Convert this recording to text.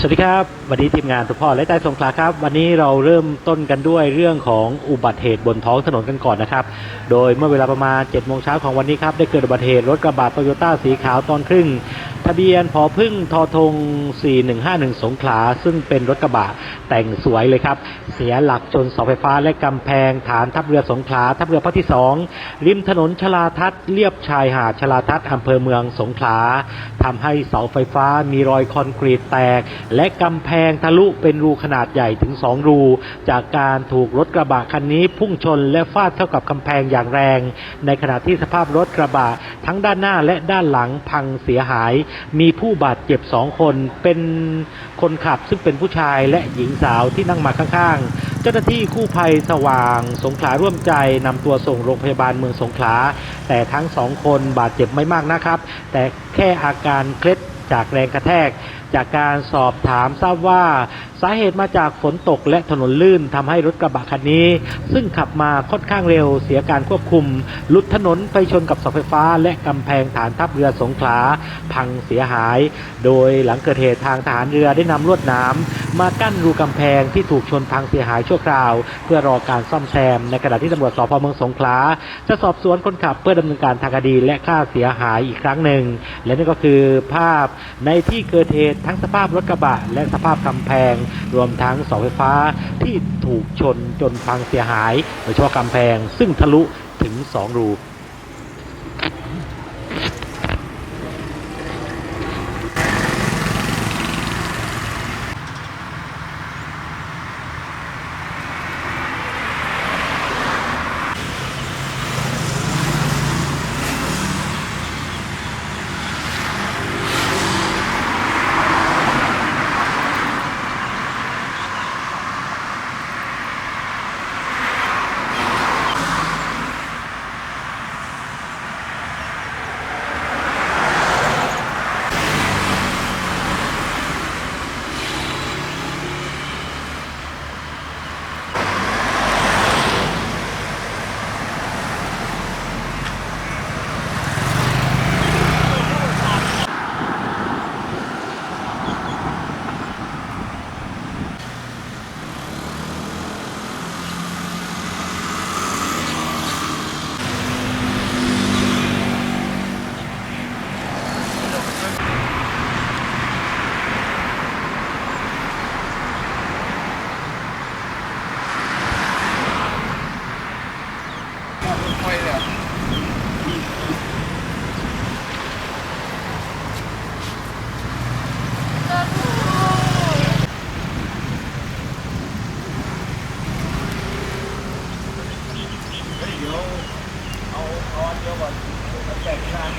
สวัสดีครับ วันนี้ทีมงานสุพ่อและใต้สงขลาครับ วันนี้เราเริ่มต้นกันด้วยเรื่องของอุบัติเหตุบนท้องถนนกันก่อนนะครับ โดยเมื่อเวลาประมาณ7จ็ดโมงเช้าของวันนี้ครับ ได้เกิดอุบัติเหตุรถกระบะโตโยต้าสีขาวตอนครึ่ง ทะเบียนพอพึ่งทอทง 4151 สงขลา ซึ่งเป็นรถกระบะแต่งสวยเลยครับ เสียหลักชนเสาไฟฟ้าและกำแพงฐานทัพเรือสงขลา ทัพเรือภาคที่2ริมถนนชลาทัศน์เลียบชายหาดชลาทัศน์อำเภอเมืองสงขลาทำให้เสาไฟฟ้ามีรอยคอนกรีตแตก และกำแพงทะลุเป็นรูขนาดใหญ่ถึง 2 รู จากการถูกรถกระบะคันนี้พุ่งชนและฟาดเข้ากับกำแพงอย่างแรง ในขณะที่สภาพรถกระบะทั้งด้านหน้าและด้านหลังพังเสียหายมีผู้บาดเจ็บสองคน เป็นคนขับซึ่งเป็นผู้ชายและหญิงสาวที่นั่งมาข้างๆ เจ้าหน้าที่กู้ภัยสว่าง สงขลาร่วมใจนำตัวส่งโรงพยาบาลเมืองสงขลา แต่ทั้งสองคนบาดเจ็บไม่มากนะครับ แต่แค่อาการเคล็ดจากแรงกระแทกจากการสอบถามทราบว่าสาเหตุมาจากฝนตกและถนนลื่นทำให้รถกระบะคันนี้ ซึ่งขับมาค่อนข้างเร็วเสียการควบคุมหลุดถนนไปชนกับเสาไฟฟ้า และกำแพงฐานทัพเรือสงขลาพังเสียหาย โดยหลังเกิดเหตุทางทหารเรือได้นำลวดน้ำมากั้นรูกำแพงที่ถูกชนพังเสียหายชั่วคราว เพื่อรอการซ่อมแซม ในขณะที่ตำรวจสพเมืองสงขลาจะสอบสวนคนขับเพื่อดำเนินการทางคดีและค่าเสียหายอีกครั้งหนึ่งและนั่นก็คือภาพในที่เกิดเหตุทั้งสภาพรถกระบะและสภาพกำแพง รวมทั้งเสาไฟฟ้าที่ถูกชนจนพังเสียหาย โดยเฉพาะกำแพง ซึ่งทะลุถึง 2 รู ก็วันแต่งงาน